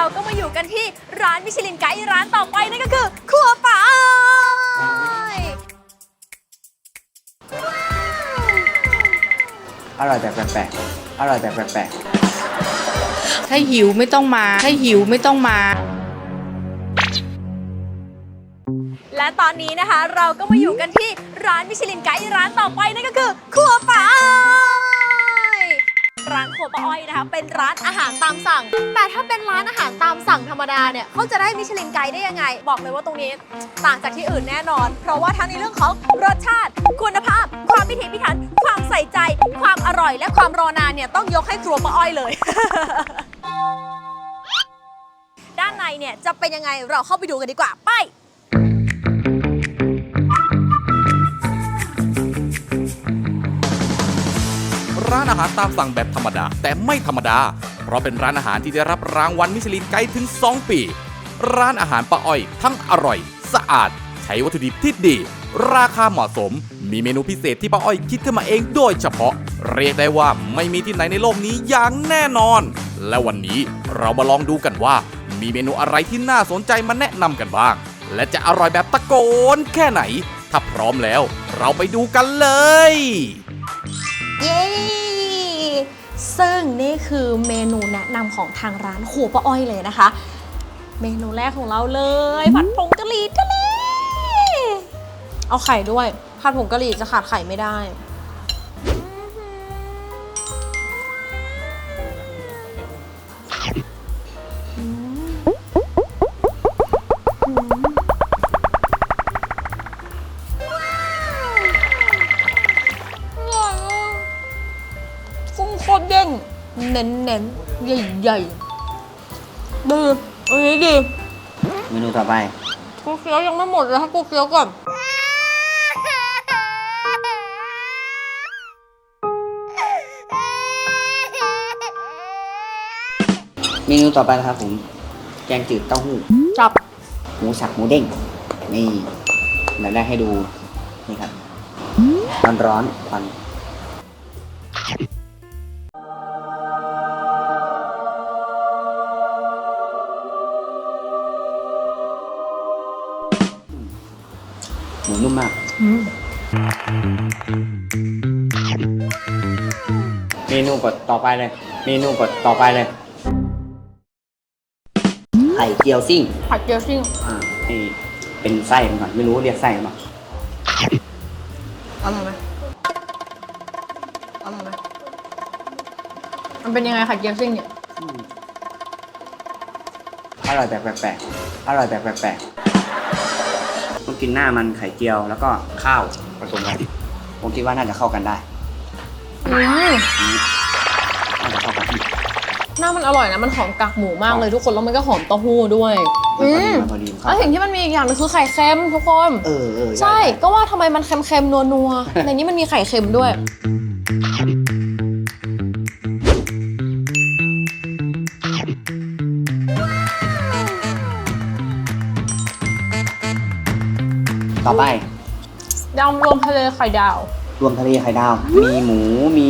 เราก็มาอยู่กันที่ร้านมิชลินไกด์ร้านต่อไปนั่นก็คือครัวป้าอ้อยอร่อยแบบแปลกๆอร่อยแบบแปลกถ้าหิวไม่ต้องมา ถ้าหิวไม่ต้องมา และตอนนี้นะคะเราก็มาอยู่กันที่ร้านมิชลินไกด์ร้านต่อไปนั่นก็คือครัวป้าอ้อย ร้านครัวป้าอ้อยนะคะ เป็นร้านอาหารตามสั่ง แต่ถ้าเป็นร้านอาหารตามสั่งธรรมดาเนี่ยเขาจะได้มิชลินไกด์ได้ยังไง บอกเลยว่าตรงนี้ต่างจากที่อื่นแน่นอน เพราะว่าทั้งในเรื่องของรสชาติ คุณภาพ ความพิถีพิถัน ความใส่ใจ ความอร่อย และความรอนานเนี่ยต้องยกให้ครัวป้าอ้อยเลย ด้านในเนี่ยจะเป็นยังไงเราเข้าไปดูกันดีกว่าไป ร้านอาหารตามสั่งแบบธรรมดา แต่ไม่ธรรมดา เพราะเป็นร้านอาหารที่ได้รับรางวัลมิชลินไกด์ถึง 2 ปี ร้านอาหารป้าอ้อย ทั้งอร่อย สะอาด ใช้วัตถุดิบที่ดี ราคาเหมาะสม มีเมนูพิเศษที่ป้าอ้อยคิดขึ้นมาเองโดยเฉพาะ เรียกได้ว่าไม่มีที่ไหนในโลกนี้อย่างแน่นอน และวันนี้เรามาลองดูกันว่า มีเมนูอะไรที่น่าสนใจมาแนะนำกันบ้าง และจะอร่อยแบบตะโกนแค่ไหน ถ้าพร้อมแล้ว เราไปดูกันเลย เย้ ซึ่งนี่คือเมนูแนะนำของทางร้านครัวป้าอ้อยเลยนะคะ เมนูแรกของเราเลยผัดผงกะหรี่ทะเลเอาไข่ด้วยผัดผงกะหรี่จะขาดไข่ไม่ได้ คตรเด้งเน้นเน้นๆใหญ่ใหญ่ๆดีอันนี้ดีๆเมนูต่อไปกูเคี้ยวยังไม่หมดเลยให้กูเคี้ยวก่อนเมนูต่อไปนะครับผม แกงจืดเต้าหู้จับหมูสับหมูเด้งนี่เดี๋ยวแรกให้ดูนี่ครับร้อนร้อนๆควัน นุ่มมาก เมนูกดต่อไปเลย เมนูกดต่อไปเลย ไข่เจียวซิ่ง ผัดเจียวซิ่งอ่านี่เป็นไส้มันก่อน ไม่รู้เรียกไส้หรือเปล่าอร่อยไหมอร่อยไหมมันเป็นยังไงผัดเจียวซิ่งเนี่ย อร่อยแบบแปลกๆอร่อยแบบแปลกๆ ต้องกินหน้ามันไข่เจียวแล้วก็ข้าวผสมกันผมคิดว่าน่าจะเข้ากันได้อืมน่าจะเข้ากันหน้ามันอร่อยนะ มันหอมกากหมูมากเลยทุกคนแล้วมันก็หอมเต้าหู้ด้วยมันพอดีอืมมันพอดีมันเข้าแล้วกัสิ่นงที่มันมีอีกอย่างหนึงคือไข่เค็มทุกคน เออเออใช่ก็ว่าทำไมมันเค็มๆนัวๆ ในนี้มันมีไข่เค็มด้วย ต่อไปยำรวมทะเลไข่ดาว รวมทะเลไข่ดาว มีหมู มี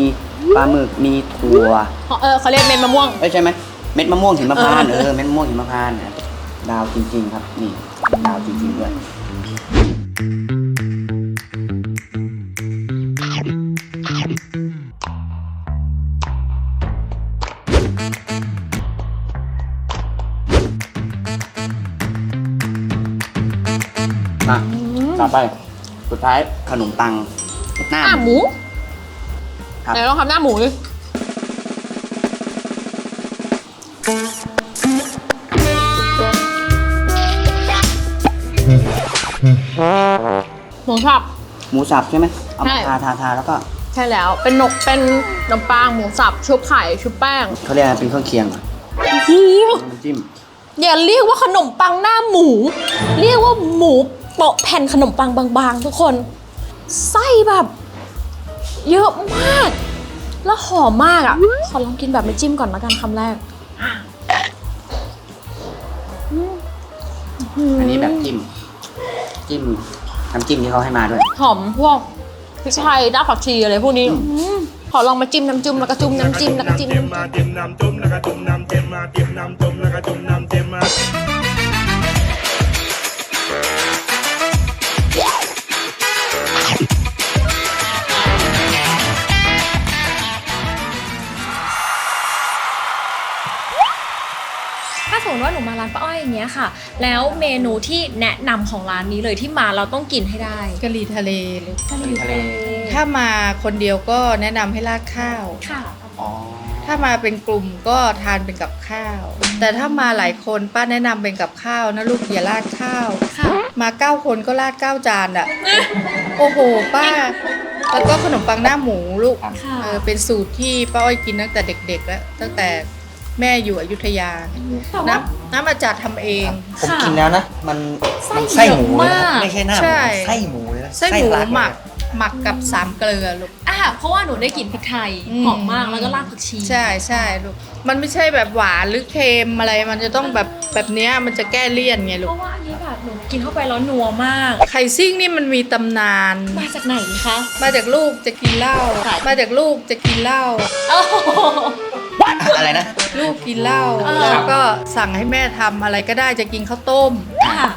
ปลาหมึก มีถั่ว เออเขาเรียกเม็ดมะม่วง เอ้ยใช่ไหมเม็ดมะม่วงหิมพานต์เอเอออเม็ดมะม่วงหิมพานต์อะดาวจริง ๆ ครับ นี่ ดาวจริงๆด้วย ดท้ายขนมปังหน้าหน้าหมูครับไหนลองทำหน้าหมูดิหมูสับ หมูสับใช่ไหมเอามาใช่ ทาทาทาแล้วก็ใช่แล้ว เป็นนกเป็นขนมปังหมูสับชุบไข่ชุบแป้งเขาเรียกอะไรเป็นเครื่องเคียงเหรอโอ้โหน้ำจิ้มอย่าเรียกว่าขนมปังหน้าหมู เรียกว่าหมู โปะแผ่นขนมปังบางๆ ทุกคน ไส้แบบ เยอะมาก แล้วหอมมากอะ ขอลองกินแบบไม่จิ้มก่อนละกันคำแรก อันนี้แบบจิ้ม จิ้มน้ำจิ้มที่เขาให้มาด้วย หอมพวกพริกไทยรากผักชีอะไรพวกนี้อืมขอลองมาจิ้มน้ำจิ้มแล้วก็จุ่มน้ำจิ้มแล้วก็จิ้มน้ำจิ้มมาเตรียมน้ำจุ่มแล้วก็จุ่มน้ำเต็มมาเตรียมน้ำจุ่มแล้วก็จุ่ม สมมติว่าหนูมาร้านป้าอ้อยอย่างเงี้ยค่ะ แล้วเมนูที่แนะนำของร้านนี้เลยที่มาเราต้องกินให้ได้กะหรี่ทะเลลูกทะเล ถ้ามาคนเดียวก็แนะนำให้ราดข้าว ค่ะ อ๋อถ้ามาเป็นกลุ่มก็ทานเป็นกับข้าว แต่ถ้ามาหลายคนป้าแนะนำเป็นกับข้าวนะลูกอย่าราดข้าว ค่ะ มาเก้าคนก็ราดเก้าจานอะ โอ้โห ป้า แล้วก็ขนมปังหน้าหมูลูกค่ะ เออเป็นสูตรที่ป้าอ้อยกินตั้งแต่เด็กๆแล้วตั้งแต่ แม่อยู่อยุธยา แต่ว่า น้ำน้ำอาจารย์ทำเอง ผมค่ะกินแล้วนะ มันไส้มันไส้หมูเลยเยอะนะมาก ไม่ใช่หน้าหมูใช่ ไส้หมูเลยนะไส้หมูทะลักเลยหมักหมักกับสามเกลือลูก อะเพราะว่าหนูได้กลิ่นพริกไทยอืม หอมมากแล้วก็รากผักชีใช่ใช่ลูก มันไม่ใช่แบบหวานหรือเค็มอะไร มันจะต้องแบบแบบเนี้ยมันจะแก้เลี่ยนไงลูเพก ราะว่าอันนี้แบบหนูกินเข้าไปแล้วนัวมาก ไข่ซิ่งนี่มันมีตำนาน มาจากไหนคะ มาจากลูกจะกินเหล้า ค่ะ มาจากลูกจะกินเหล้า โอ้โห อะไรนะ ลูกกินเหล้าอ่าแล้วก็สั่งให้แม่ทำอะไรก็ได้จะกินข้าวต้มค่ะ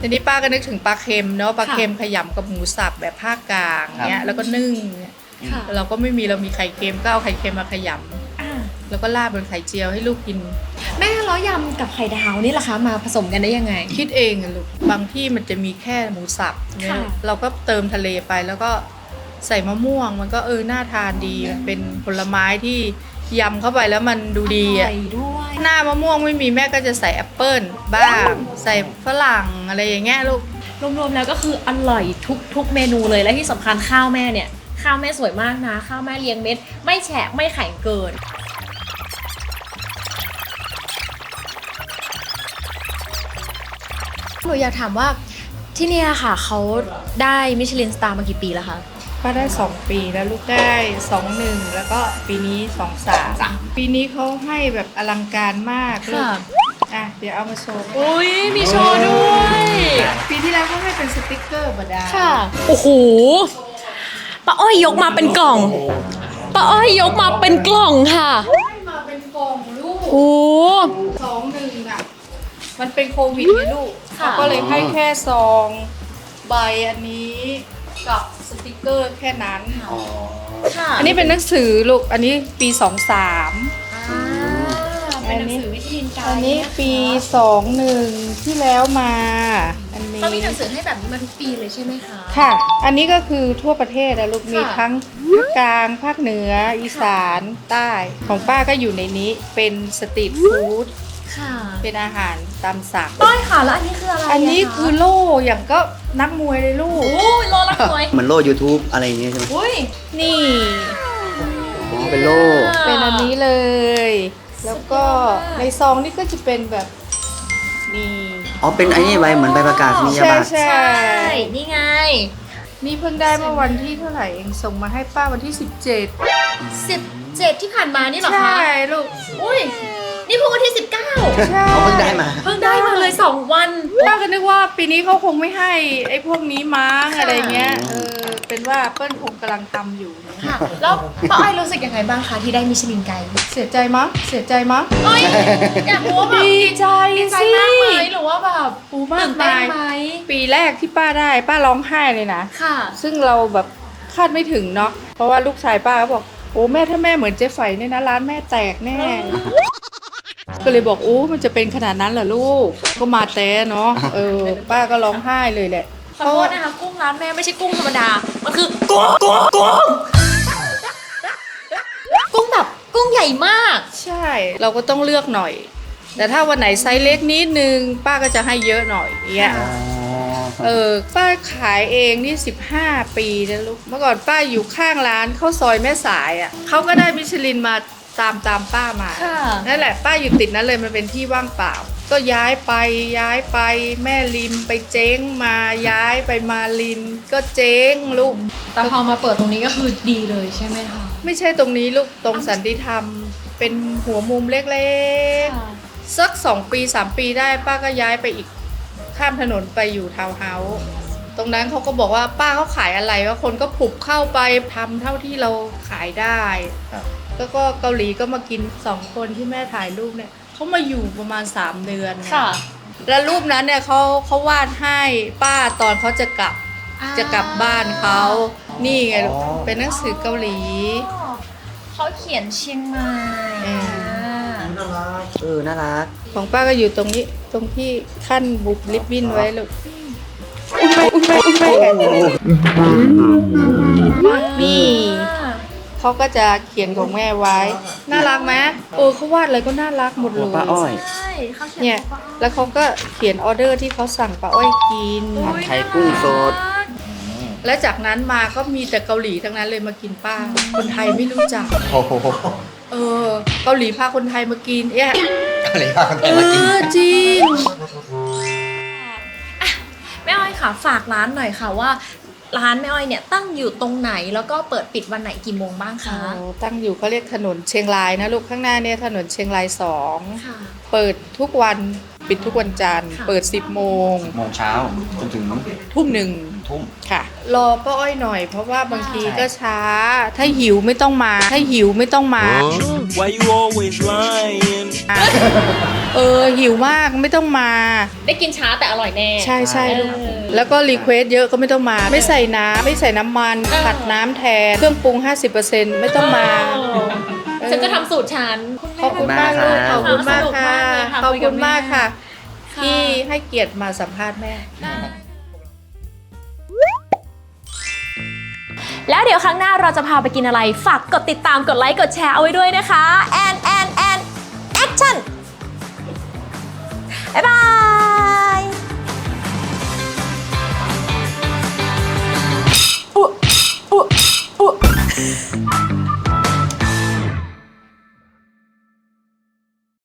ทีนี้ป้าก็นึกถึงปลาเค็มเนาะปลาค่ะเค็มขยำกับหมูสับแบบภาคกลางเนี้ยแล้วก็นึ่งเนี่ยค่ะเราก็ไม่มีเรามีไข่เค็มก็เอาไข่เค็มมาขยอะำแล้วก็ราดบนไข่เจียวให้ลูกกิน แม่แล้วยำกับไข่ดาวนี่ล่ะคะมาผสมกันได้ยังไง คิดเองอะลูกบางที่มันจะมีแค่หมูสับเนี่ยค่ะเราก็เติมทะเลไปแล้วก็ใส่มะม่วงมันก็เออน่าทานดีมันเป็นผลไม้ที่ ยำเข้าไปแล้วมันดูดีออะร่อยด้วยหน้ามะม่วงไม่มีแม่ก็จะใส่แอปเปิ้ลบ้าง ใส่ฝรั่งอะไรอย่างเงี้ยลูกรวมๆแล้วก็คืออร่อยทุกทุกเมนูเลยและที่สำคัญข้าวแม่เนี่ย ข้าวแม่สวยมากนะ ข้าวแม่เลี้ยงเม็ด ไม่แฉะไม่แข็งเกินหนูอยากถามว่าที่เนี่ยค่ะเขาได้มิชลินสตาร์มากี่ปีแล้วคะ ป้าได้ 2 ปีแล้วลูกได้ 2 1 แล้วก็ปีนี้ 2 3 ปีนี้เขาให้แบบอลังการมากลูกค่ะ อะเดี๋ยวเอามาโชว์อุ้ยมีโชว์ด้วย ปีที่แล้วเขาให้เป็นสติกเกอร์บดาค่ะ โอ้โหป้าอ้อยยกมาเป็นกล่องป้าอ้อยยกมาเป็นกล่องค่ะ ให้มาเป็นกล่องลูก โอ้ สองหนึ่งอะ มันเป็นโควิดไงลูกค่ะ เขาก็เลยให้แค่ซอง ใบอันนี้กับส ติกเกอร์แค่นั้น อ๋อค่ะอันนี้เป็นหนังสือลูก อันนี้ปี23อ่าเป็นหนังสือวิทยินไกด์อันนี้ปี21ที่แล้วมา อันนี้ เขามีหนังสือให้แบบนี้มาทุกปีเลยใช่ไหมคะ ค่ะ อันนี้ก็คือทั่วประเทศนะลูก มีค่ะทั้งภาคกลาง ภาคเหนือ อีสาน ใต้ ของป้าก็อยู่ในนี้ เป็นสตรีทฟู้ด ค่ะเป็นอาหารตามสั่งป้อยค่ะแล้วอันนี้คืออะไรอันนี้คือโล่อย่างก็นักมวยเลยลูก โอ้ยโลละสวยเหมือนโล่ YouTube อะไรอย่างเงี้ยใช่ไหมอุ้ยนี่ อ๋อเป็นโล่ เป็นอันนี้เลย แล้วก็ในซองนี่ก็จะเป็นแบบนี่อ๋อเป็นไอ้นี่ใบเหมือนใบประกาศนียใช่บัตรใช่ ใช่นี่ไง นี่เพิ่งได้เมื่อวันที่เท่าไหร่เองส่งมาให้ป้าวันที่ 17สิบเจ็ดที่ผ่านมานี่เหรอใช่คะลูก อุ้ย นี่เพิ่งวันที่สิบเก้าใช่เขาเพิ่งได้มา เพิ่งได้มาเลยสองวัน ป้าก็นึกว่าปีนี้เขาคงไม่ให้ไอ้พวกนี้มั้งค่ะอะไรเงี้ย เออ เป็นว่าเปิ้ลคงกำลังทำอยู่นะค่ะ แล้วป้าอ้อยรู้สึกยังไงบ้างคะที่ได้มิชลินไกด์เสียใจมั้ง เสียใจมั้ง เอ้ย อยากรู้ว่าแบบดีใจดีใจสิมากไหมหรือว่าแบบปูมากตื่นเต้นมายไหมปีแรกที่ป้าได้ ป้าร้องไห้เลยนะ ค่ะ ซึ่งเราแบบคาดไม่ถึงเนาะ เพราะว่าลูกชายป้าก็บอกโอ้แม่ถ้าแม่เหมือนเจ๊ไฝเนี่ยนะร้านแม่แตกแน่ ก็เลยบอกโอ้มันจะเป็นขนาดนั้นเหรอลูก ก็มาแต่เนาะเออ ป้าก็ร้องไห้เลยแหละขอโทษนะคะกุ้งร้านแม่ไม่ใช่กุ้งธรรมดา มันคือกุ้งกุ้งกุ้งกุ้งแบบกุ้งใหญ่มาก ใช่ เราก็ต้องเลือกหน่อย แต่ถ้าวันไหนไซส์เล็กนิดนึง ป้าก็จะให้เยอะหน่อยอย่างเงี้ยอ๋อเออป้าขายเองนี่ 15 ปีนะลูก เมื่อก่อนป้าอยู่ข้างร้านข้าวซอยแม่สายอะ่ะเขาก็ได้มิชลินมา ตามตามป้ามา ค่ะ นั่นแหละป้าอยู่ติดนั้นเลยมันเป็นที่ว่างเปล่า ก็ย้ายไปย้ายไปแม่ริมไปเจ๊งมาย้ายไปมาลิน ก็เจ๊งลูก แต่พอมาเปิดตรงนี้ก็คือดีเลยใช่ไหมคะ ไม่ใช่ตรงนี้ลูกตรงสันติธรรม เป็นหัวมุมเล็กๆสักสองปีสามปีได้ป้าก็ย้ายไปอีกข้ามถนนไปอยู่ทาวน์เฮาส์ตรงนั้นเขาก็บอกว่าป้าเขาขายอะไรว่าคนก็ผุบเข้าไปทำเท่าที่เราขายได้ ครับแล้วก็เกาหลีก็มากินสองคนที่แม่ถ่ายรูปเนี่ยเขามาอยู่ประมาณ 3 เดือนค่ะ แล้วรูปนั้นเนี่ยเขาเขาวาดให้ป้าตอนเขาจะกลับจะกลับบ้านเขา นี่ไงลูกอ๋อเป็นหนังสือเกาหลี เขาเขียนเชียงใหม่เอออ่าน่ารักเออน่ารัก ของป้าก็อยู่ตรงนี้ตรงที่ขั้นบุบลิบบิ้นไว้ลูกอุ้มไปอุ้มไปอุ้มไปนี่ เขาก็จะเขียนของแม่ไว้ น่ารักไหมเออเขาวาดอะไรก็น่ารักหมดเลยป้าอ้อย ใช่เขาเขียนเนี่ยแล้วเขาก็เขียนออเดอร์ที่เขาสั่งป้าอ้อยกินผัดไทยกุ้งสดและจากนั้นมาก็มีแต่เกาหลีทั้งนั้นเลยมากินป้า คนไทยไม่รู้จัก โอ้โหเออ เกาหลีพาคนไทยมากินเอ๊ะอะไรบ้างเออจริงแม่อ้อยค่ะฝากร้านหน่อยค่ะว่า ร้านแม่อ้อยเนี่ยตั้งอยู่ตรงไหนแล้วก็เปิดปิดวันไหนกี่โมงบ้างคะ โอ้ตั้งอยู่เขาเรียกถนนเชียงรายนะลูกข้างหน้าเนี่ยถนนเชียงรายสองค่ะ เปิดทุกวันปิดทุกวันจันทร์ค่ะ เปิด 10 โมง โมงเช้าจนถึงทุ่มหนึ่งทุ่ม ค่ะ รอป้าอ้อยหน่อยเพราะว่าบางทีก็ช้า ถ้าหิวไม่ต้องมา ถ้าหิวไม่ต้องมา Why you always lying? เออหิวมากไม่ต้องมา ได้กินช้าแต่อร่อยแน่ ใช่ใช่ลูกเออแล้วก็รีเควสเยอะก็ไม่ต้องมา ไม่ใส่น้ำไม่ใส่น้ำมันเออ ผัดน้ำแทนเครื่องปรุง 50%ไม่ต้องมาฉันจะทำสูตรฉัน ขอบคุณมากลูกขอบคุณมากค่ะขขออบบคุคุณณมามากกค่ะค่ะ ที่ให้เกียรติมาสัมภาษณ์แม่ แล้วเดี๋ยวครั้งหน้าเราจะพาไปกินอะไร ฝากกดติดตามกดไลค์กดแชร์เอาไว้ด้วยนะคะแอนแอนแอน บ๊ายบายอุ๊อุ๊อุ๊